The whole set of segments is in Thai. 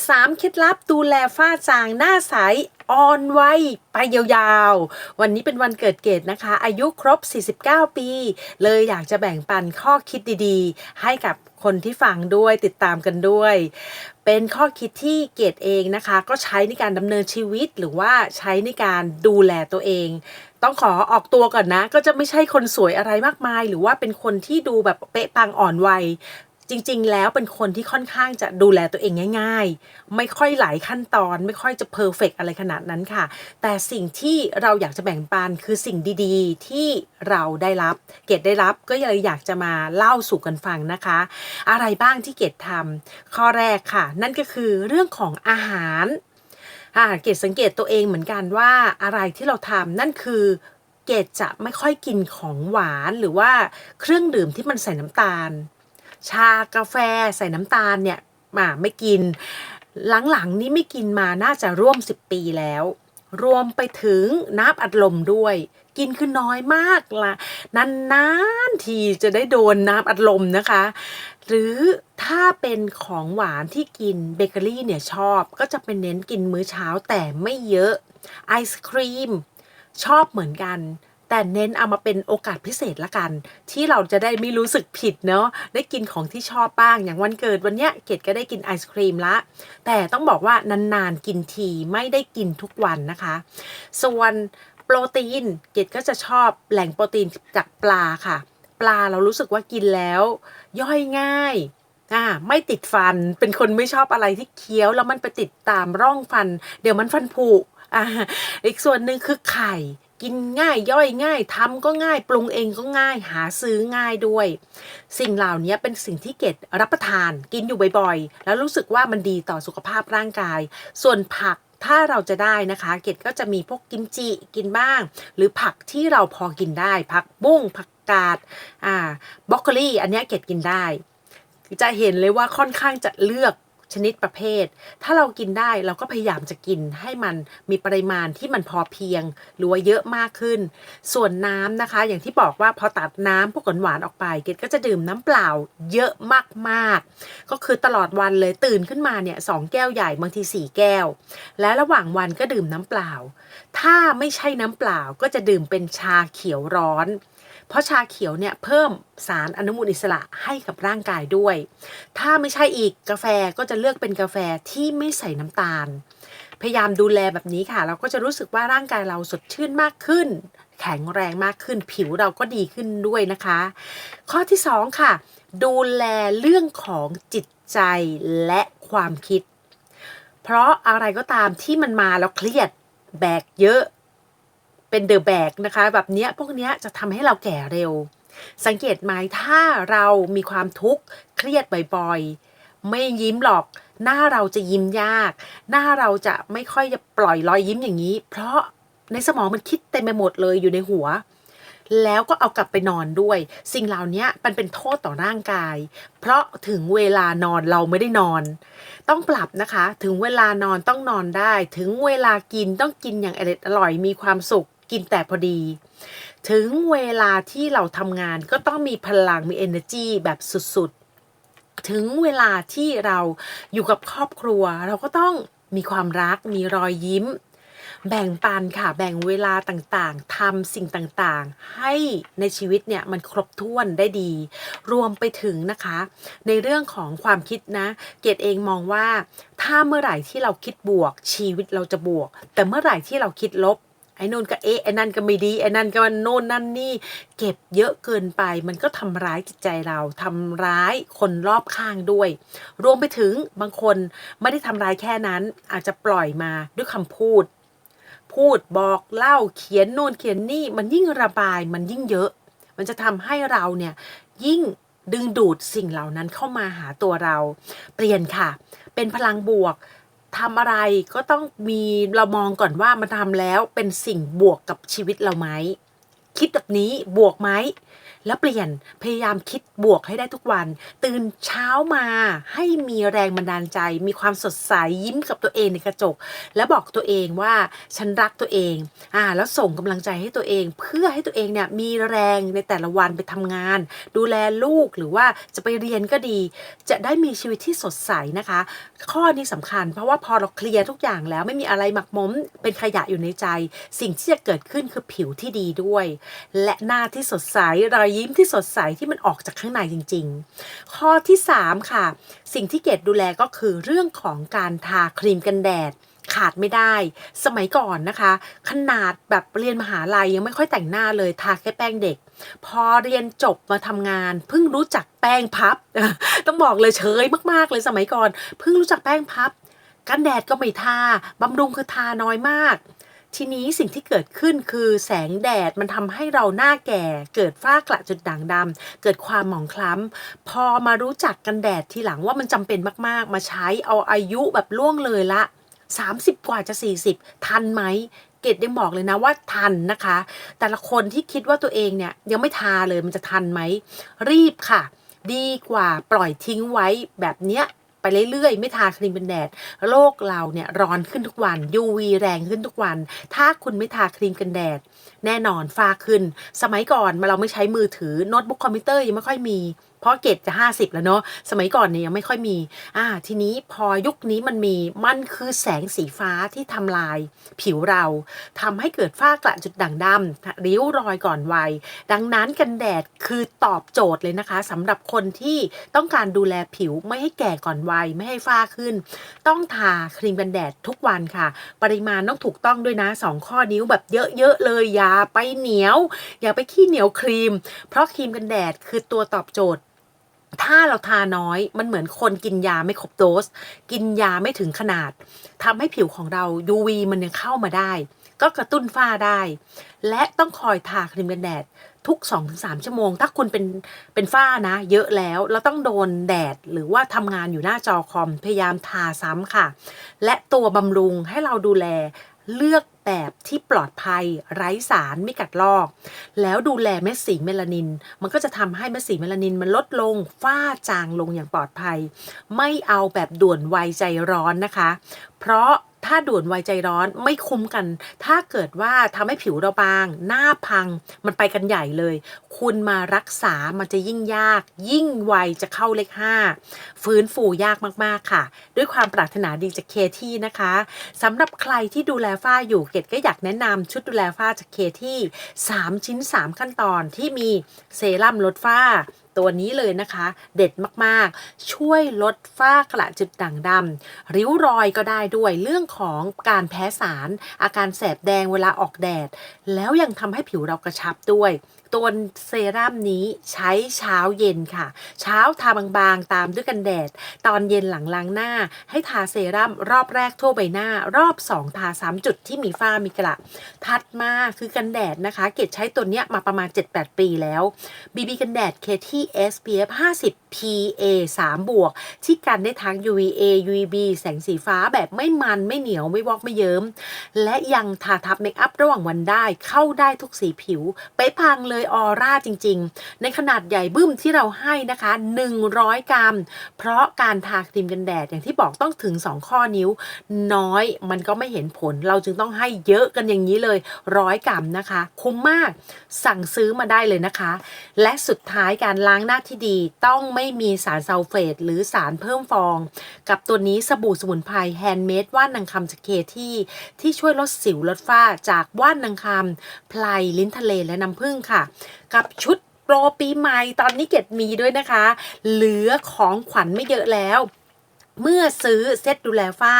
3เคล็ดลับดูแลฝ้าจางหน้าใสอ่อนวัยไปยาวๆ วันนี้เป็นวันเกิดเกดนะคะ อายุครบ 49 ปี เลยอยากจะแบ่งปันข้อคิดดีๆ ให้กับคนที่ฟังด้วยติดตามกันด้วย เป็นข้อคิดที่เกดเองนะคะ ก็ใช้ในการดำเนินชีวิตหรือว่าใช้ในการดูแลตัวเอง ต้องขอออกตัวก่อนนะ ก็จะไม่ใช่คนสวยอะไรมากมาย หรือว่าเป็นคนที่ดูแบบเป๊ะปังอ่อนวัย จริง ๆ แล้วเป็นคนที่ค่อนข้างจะดูแลตัวเองง่าย ๆ ไม่ค่อยหลายขั้นตอน ไม่ค่อยจะเพอร์เฟกอะไรขนาดนั้นค่ะ แต่สิ่งที่เราอยากจะแบ่งปันคือสิ่งดีๆ ที่เราได้รับ เกดได้รับก็เลยอยากจะมาเล่าสู่กันฟังนะคะ อะไรบ้างที่เกดทำข้อแรกค่ะ นั่นก็คือเรื่องของอาหารอ่าเกดสังเกตตัวเองเหมือนกันว่าอะไรที่เราทำนั่นคือเกดจะไม่ค่อยกินของหวานหรือว่าเครื่องดื่มที่มันใส่น้ำตาล ชากาแฟใส่น้ำตาลเนี่ยมาไม่กิน หลังๆนี้ไม่กินมาน่าจะร่วม 10 ปีแล้ว รวมไปถึงน้ำอัดลมด้วย กินคือน้อยมากละนานๆทีจะได้โดนน้ำอัดลมนะคะ หรือถ้าเป็นของหวานที่กินเบเกอรี่เนี่ยชอบก็จะเป็นเน้นกินมื้อเช้าแต่ไม่เยอะไอศครีมชอบเหมือนกัน แต่เน้นเอามาเป็นโอกาสพิเศษละกัน ที่เราจะได้ไม่รู้สึกผิดเนาะได้กินของที่ชอบบ้าง อย่างวันเกิดวันเนี้ยเกดก็ได้กินไอศครีมละ แต่ต้องบอกว่านานๆกินทีไม่ได้กินทุกวันนะคะ ส่วนโปรตีนเกดก็จะชอบแหล่งโปรตีนจากปลาค่ะ ปลาเรารู้สึกว่ากินแล้ว ย่อยง่ายอ่าไม่ติดฟันเป็นคนไม่ชอบอะไรที่เคี้ยวแล้วมันไปติดตามร่องฟัน เดี๋ยวมันฟันผุอ่าอีกส่วนหนึ่งคือไข่ กินง่ายย่อยง่ายทำก็ง่าย ปรุงเองก็ง่ายหาซื้อง่ายด้วย สิ่งเหล่านี้เป็นสิ่งที่เกดรับประทานกินอยู่บ่อยๆ แล้วรู้สึกว่ามันดีต่อสุขภาพร่างกาย ส่วนผักถ้าเราจะได้นะคะ เกดก็จะมีพวกกิมจิกินบ้าง หรือผักที่เราพอกินได้ ผักบุ้งผักกาดอ่าบรอกโคลีอันนี้เกดกินได้ จะเห็นเลยว่าค่อนข้างจะเลือก ชนิดประเภท ถ้าเรากินได้เราก็พยายามจะกินให้มันมีปริมาณที่มันพอเพียง หรือว่าเยอะมากขึ้น ส่วนน้ำนะคะ อย่างที่บอกว่าพอตัดน้ำพวกหวานออกไป เกดก็จะดื่มน้ำเปล่าเยอะมากๆ ก็คือตลอดวันเลยตื่นขึ้นมาเนี่ยสองแก้วใหญ่บางทีสี่แก้ว และระหว่างวันก็ดื่มน้ำเปล่า ถ้าไม่ใช่น้ำเปล่าก็จะดื่มเป็นชาเขียวร้อน เพราะชาเขียวเนี่ยเพิ่มสารอนุมูลอิสระให้กับร่างกายด้วย ถ้าไม่ใช่อีกกาแฟก็จะเลือกเป็นกาแฟที่ไม่ใส่น้ำตาล พยายามดูแลแบบนี้ค่ะ เราก็จะรู้สึกว่าร่างกายเราสดชื่นมากขึ้น แข็งแรงมากขึ้น ผิวเราก็ดีขึ้นด้วยนะคะ ข้อที่สองค่ะ ดูแลเรื่องของจิตใจและความคิด เพราะอะไรก็ตามที่มันมาแล้วเครียดแบกเยอะ เป็นเดอะแบกนะคะแบบเนี้ยพวกเนี้ยจะทำให้เราแก่เร็ว สังเกตไหมถ้าเรามีความทุกข์เครียดบ่อยๆ ไม่ยิ้มหรอก หน้าเราจะยิ้มยาก หน้าเราจะไม่ค่อยจะปล่อยรอยยิ้มอย่างนี้ เพราะในสมองมันคิดเต็มไปหมดเลยอยู่ในหัว แล้วก็เอากลับไปนอนด้วย สิ่งเหล่านี้มันเป็นโทษต่อร่างกาย เพราะถึงเวลานอนเราไม่ได้นอน ต้องปรับนะคะ ถึงเวลานอนต้องนอนได้ ถึงเวลากินต้องกินอย่างอร่อยอร่อยมีความสุข กินแต่พอดี ถึงเวลาที่เราทำงานก็ต้องมีพลังมี energy แบบสุดๆ ถึงเวลาที่เราอยู่กับครอบครัว เราก็ต้องมีความรักมีรอยยิ้ม แบ่งปันค่ะ แบ่งเวลาต่างๆทำสิ่งต่างๆ ให้ในชีวิตเนี่ยมันครบถ้วนได้ดี รวมไปถึงนะคะ ในเรื่องของความคิดนะ เกดเองมองว่า ถ้าเมื่อไหร่ที่เราคิดบวก ชีวิตเราจะบวก แต่เมื่อไหร่ที่เราคิดลบ อ้นู่นก็เอ๊ะไอ้นั่นก็ไม่ดีไอ้นั่นก็นโน่นนั่นนี่เก็บเยอะเกินไป มันก็ทำร้ายจิตใจเราทำร้ายคนรอบข้างด้วย รวมไปถึงบางคนไม่ได้ทำร้ายแค่นั้น อาจจะปล่อยมาด้วยคำพูด พูดบอกเล่าเขียนโน่นเขียนนี่มันยิ่งระบายมันยิ่งเยอะ มันจะทำให้เราเนี่ยยิ่งดึงดูดสิ่งเหล่านั้นเข้ามาหาตัวเรา เปลี่ยนค่ะ เป็นพลังบวก ทำอะไรก็ต้องมีเรามองก่อนว่ามันทำแล้วเป็นสิ่งบวกกับชีวิตเราไหมคิดแบบนี้บวกไหม แล้วเปลี่ยนพยายามคิดบวกให้ได้ทุกวัน ตื่นเช้ามาให้มีแรงบันดาลใจ มีความสดใสยิ้มกับตัวเองในกระจก แล้วบอกตัวเองว่าฉันรักตัวเองอ่าแล้วส่งกำลังใจให้ตัวเอง เพื่อให้ตัวเองเนี่ยมีแรงในแต่ละวันไปทำงาน ดูแลลูกหรือว่าจะไปเรียนก็ดี จะได้มีชีวิตที่สดใสนะคะ ข้อนี้สำคัญ เพราะว่าพอเราเคลียร์ทุกอย่างแล้วไม่มีอะไรหมักหมมเป็นขยะอยู่ในใจ สิ่งที่จะเกิดขึ้นคือผิวที่ดีด้วย และหน้าที่สดใสรอยยิ้มที่สดใสที่มันออกจากข้างในจริง ๆ ข้อที่ 3 ค่ะ สิ่งที่เกดดูแลก็คือเรื่องของการทาครีมกันแดดขาดไม่ได้ สมัยก่อนนะคะ ขนาดแบบเรียนมหาลัยยังไม่ค่อยแต่งหน้าเลยทาแค่แป้งเด็ก พอเรียนจบมาทำงาน เพิ่งรู้จักแป้งพับ ต้องบอกเลยเฉยมากๆเลยสมัยก่อน เพิ่งรู้จักแป้งพับ กันแดดก็ไม่ทาบำรุงคือทาน้อยมาก ทีนี้สิ่งที่เกิดขึ้นคือแสงแดดมันทำให้เราหน้าแก่ เกิดฝ้ากระจุดด่างดำเกิดความหมองคล้ำพอมารู้จักกันแดดทีหลังว่ามันจำเป็นมากๆ มาใช้เอาอายุแบบล่วงเลยละ 30 กว่าจะ 40 ทันไหมเกดยังบอกเลยนะว่าทันนะคะ แต่ละคนที่คิดว่าตัวเองเนี่ยยังไม่ทาเลยมันจะทันไหม รีบค่ะ ดีกว่าปล่อยทิ้งไว้แบบเนี้ย ไปเรื่อยๆ ไม่ทาครีมกันแดด โลกเราเนี่ยร้อนขึ้นทุกวัน UV แรงขึ้นทุกวัน ถ้าคุณไม่ทาครีมกันแดด แน่นอนฟ้าขึ้น สมัยก่อนเราไม่ใช้มือถือโน้ตบุ๊กคอมพิวเตอร์ยังไม่ค่อยมี เพราะเกรดจะ50แล้วเนาะสมัยก่อนเนี่ยยังไม่ค่อยมี อ่า ทีนี้พอยุคนี้มันมีมันคือแสงสีฟ้าที่ทำลายผิวเราทำให้เกิดฝ้ากระจุดด่างดำริ้วรอยก่อนวัย ดังนั้นกันแดดคือตอบโจทย์เลยนะคะสำหรับคนที่ต้องการดูแลผิวไม่ให้แก่ก่อนวัยไม่ให้ฝ้าขึ้น ต้องทาครีมกันแดดทุกวันค่ะ ปริมาณต้องถูกต้องด้วยนะสองข้อนิ้วแบบเยอะๆเลยอย่าไปเหนียว อย่าไปขี้เหนียวครีม เพราะครีมกันแดดคือตัวตอบโจทย์ ถ้าเราทาน้อยมันเหมือนคนกินยาไม่ครบโดส กินยาไม่ถึงขนาดทำให้ผิวของเรา UV มันยังเข้ามาได้ ก็กระตุ้นฝ้าได้ และต้องคอยทาครีมกันแดดทุก 2-3 ชั่วโมง ถ้าคุณเป็นเป็นฝ้านะ เยอะแล้วเราต้องโดนแดดหรือว่าทำงานอยู่หน้าจอคอม พยายามทาซ้ำค่ะ และตัวบำรุงให้เราดูแล เลือกแบบที่ปลอดภัยไร้สารไม่กัดลอก แล้วดูแลเม็ดสีเมลานิน มันก็จะทำให้เม็ดสีเมลานินมันลดลงฝ้าจางลงอย่างปลอดภัย ไม่เอาแบบด่วนไวใจร้อนนะคะ เพราะ ถ้าด่วนไวใจร้อนไม่คุ้มกัน ถ้าเกิดว่าทำให้ผิวเราบาง หน้าพัง มันไปกันใหญ่เลย คุณมารักษามันจะยิ่งยาก ยิ่งไวจะเข้าเลขห้าฟื้นฟูยากมากๆค่ะ ด้วยความปรารถนาดีจากเคที่นะคะสำหรับใครที่ดูแลฝ้าอยู่เกดก็อยากแนะนำชุดดูแลฝ้าจากเคที่3 ชิ้น 3 ขั้นตอนที่มีเซรั่มลดฝ้า ตัวนี้เลยนะคะ เด็ดมากๆ ช่วยลดฝ้ากระจุดด่างดำริ้วรอยก็ได้ด้วยเรื่องของการแพ้สาร อาการแสบแดงเวลาออกแดด แล้วยังทำให้ผิวเรากระชับด้วย ตัวเซรั่มนี้ใช้เช้าเย็นค่ะ เช้าทาบางๆ ตามด้วยกันแดด ตอนเย็นหลังล้างหน้า ให้ทาเซรั่มรอบแรกทั่วใบหน้า รอบ 2 ทา 3 จุดที่มีฝ้ามีกระทัดมาคือกันแดดนะคะ เกดใช้ตัวเนี้ยมาประมาณ 7-8 ปีแล้ว BB กันแดด KT SPF 50 PA 3 บวก ที่กันได้ทั้ง UVA UVB แสงสีฟ้าแบบไม่มันไม่เหนียวไม่วอกไม่เยิ้ม และยังทาทับเมคอัพระหว่างวันได้เข้าได้ทุกสีผิว ไปพังเลยออร่าจริง ๆ ในขนาดใหญ่บึ้มที่เราให้นะคะ 100 กรัม เพราะการทาครีมกันแดดอย่างที่บอกต้องถึง 2 ข้อนิ้ว น้อยมันก็ไม่เห็นผล เราจึงต้องให้เยอะกันอย่างนี้เลยร้อยกรัมนะคะ คุ้มมากสั่งซื้อมาได้เลยนะคะ และสุดท้ายการล้างหน้าที่ดีต้องไม่มีสารซัลเฟตหรือสารเพิ่มฟอง กับตัวนี้สบู่สมุนไพรแฮนด์เมดว่านนางคำจากเคที่ที่ช่วยลดสิวลดฝ้าจากว่านนางคำไพลลิ้นทะเลและน้ำผึ้งค่ะ กับชุดโปรปีใหม่ตอนนี้เก็ดมีด้วยนะคะ เหลือของขวัญไม่เยอะแล้ว เมื่อซื้อเซตดูแลฝ้า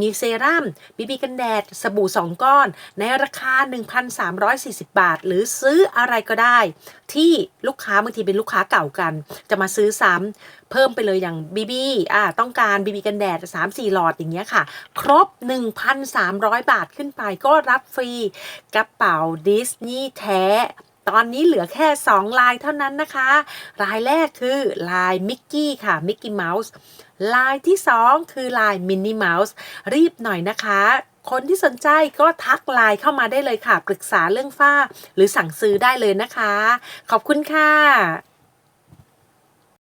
มีเซรั่มบีบีกันแดด สบู่ 2 ก้อน ในราคา 1,340 บาท หรือซื้ออะไรก็ได้ ที่ลูกค้าบางทีเป็นลูกค้าเก่ากัน จะมาซื้อซ้ำเพิ่มไปเลยอย่างบีบีอ่าต้องการบีบีกันแดด 3-4 หลอดอย่างเงี้ยค่ะ ครบ 1,300 บาทขึ้นไปก็รับฟรีกระเป๋าดิสนีย์แท้ ตอนนี้เหลือแค่ 2 ลายเท่านั้นนะคะ ลายแรกคือลายมิกกี้ค่ะมิกกี้เมาส์ลายที่ 2 คือลายมินนี่เมาส์รีบหน่อยนะคะ คนที่สนใจก็ทักไลน์เข้ามาได้เลยค่ะ ปรึกษาเรื่องฝ้า หรือสั่งซื้อได้เลยนะคะ ขอบคุณค่ะ